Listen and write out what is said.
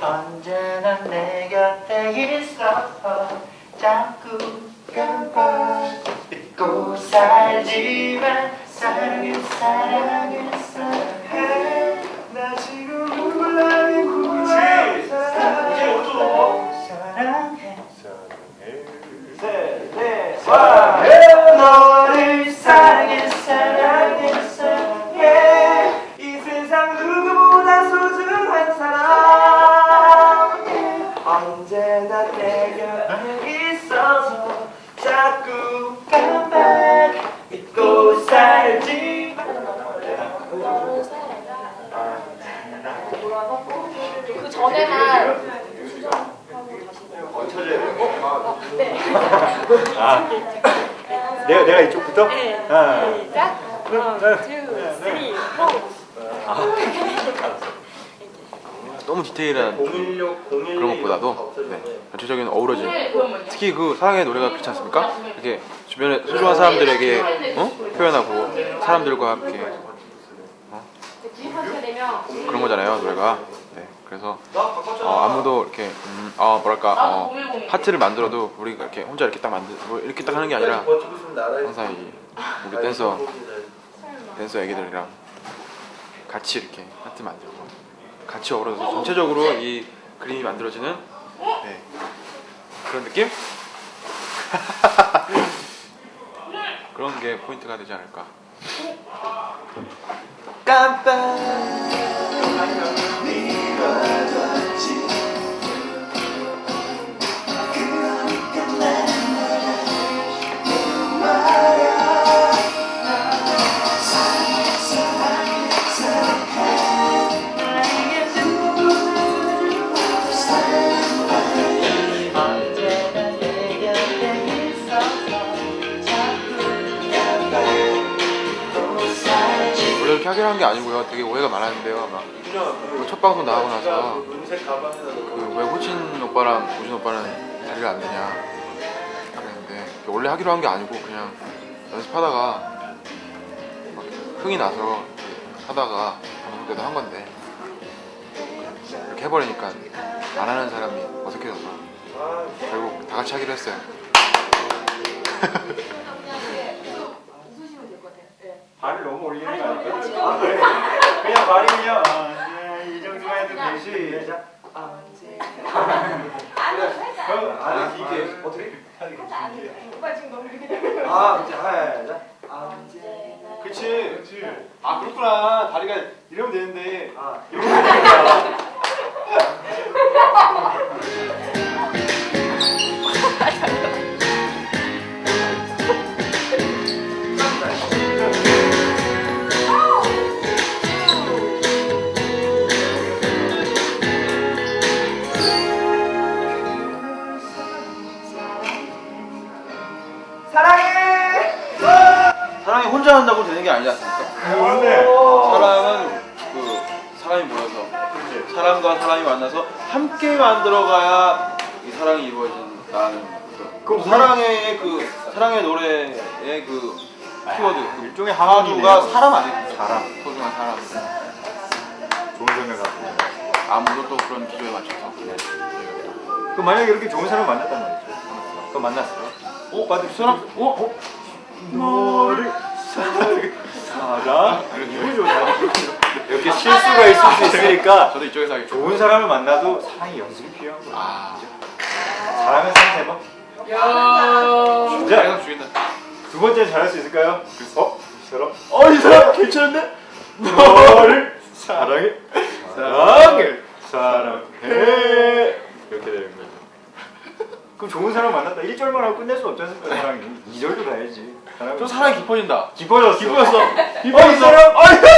언제나 내 곁에 있어. 자꾸 깜빡 잊고 살지만 사랑해 사랑해 사랑해. 나 지금 눈물 나는 구멍 사랑해. 사랑해 사랑해. 사랑해 전에만 아 내가 내가 이쪽부터? 네. 하나 시작. 원, 투, 쓰리, 포. 너무 디테일한 그런 것보다도 네, 전체적인 어우러짐. 특히 그 사랑의 노래가 그렇지 않습니까? 이렇게 주변에 소중한 사람들에게 어? 표현하고 사람들과 함께 되면 그런 거잖아요 노래가. 네, 그래서 어, 아무도 이렇게 음, 아 뭐랄까 어, 파트를 만들어도 우리가 이렇게 혼자 이렇게 딱 만들 뭐 이렇게 딱 하는 게 아니라 항상 이 우리 댄서 댄서 애기들이랑 같이 이렇게 파트 만들고 같이 어우러져서 전체적으로 이 그림이 만들어지는 네, 그런 느낌? 그런 게 포인트가 되지 않을까. 언제 살지 원래 이렇게 하기로 한게 아니고요. 되게 오해가 많았는데요. 아마 그첫 방송 나가고 나서 그 왜 호진 오빠랑 우진 오빠는 자리를 안 내냐 그랬는데 원래 하기로 한 게 아니고 그냥 연습하다가 막 흥이 나서 하다가 방송 때도 한 건데 이렇게 해버리니까 안 하는 사람이 어색해져서 결국 다 같이 하기로 했어요 웃으시면 될 것 같아요. 네. 발을 너무 올리는 거 아닐까? 아, 그래? 그냥 발이 그냥 언제 이 정도만 해도 되지. 시작. 언제. 그럼 아 이게 어떻게 하는 게 오빠 지금 너무 이렇게 아 이제 하자 언제나 그치. 그치. 아 그렇구나. 다리가 이러면 되는데. 아. 이러면 사 한다고 되는 게 아니지 않습니까? 뭔데 사랑은 그 사람이 모여서 사람과 사람이 만나서 함께 만들어가야 이 사랑이 이루어진다는 그 사랑의 그 사랑의 노래의 그 키워드 그 일종의 하모니네요. 사람 아니에요? 사람. 소중한 사람 좋은 생각 같습니다 아무도 또 그런 기조에 맞춰서 그 만약에 이렇게 좋은 사람 만났단 말이죠 그 만났어 어? 오빠들 사람? 어? 어? 너를 사랑 기분 좋다 이렇게 실수가 있을 수 있으니까 저도 이쪽에서 하기 좋은 사람을 만나도 사랑이 연습이 필요한 거야 아. 잘하면 상 대박 진짜? 이거 죽인다. 두 번째 잘할 수 있을까요? 어? 이 사람? 어? 이 사람 괜찮은데? 너를 사랑해? 사랑해. 사랑해 이렇게 되는 거죠 그럼 좋은 사람 만났다. 1절만 하고 끝낼 수 없지 않습니까 사랑이. 2절도 가야지. 사랑이. 좀 사랑이 깊어진다. 깊어졌어. 깊어졌어. 어, 이 사람? 아, 이거 괜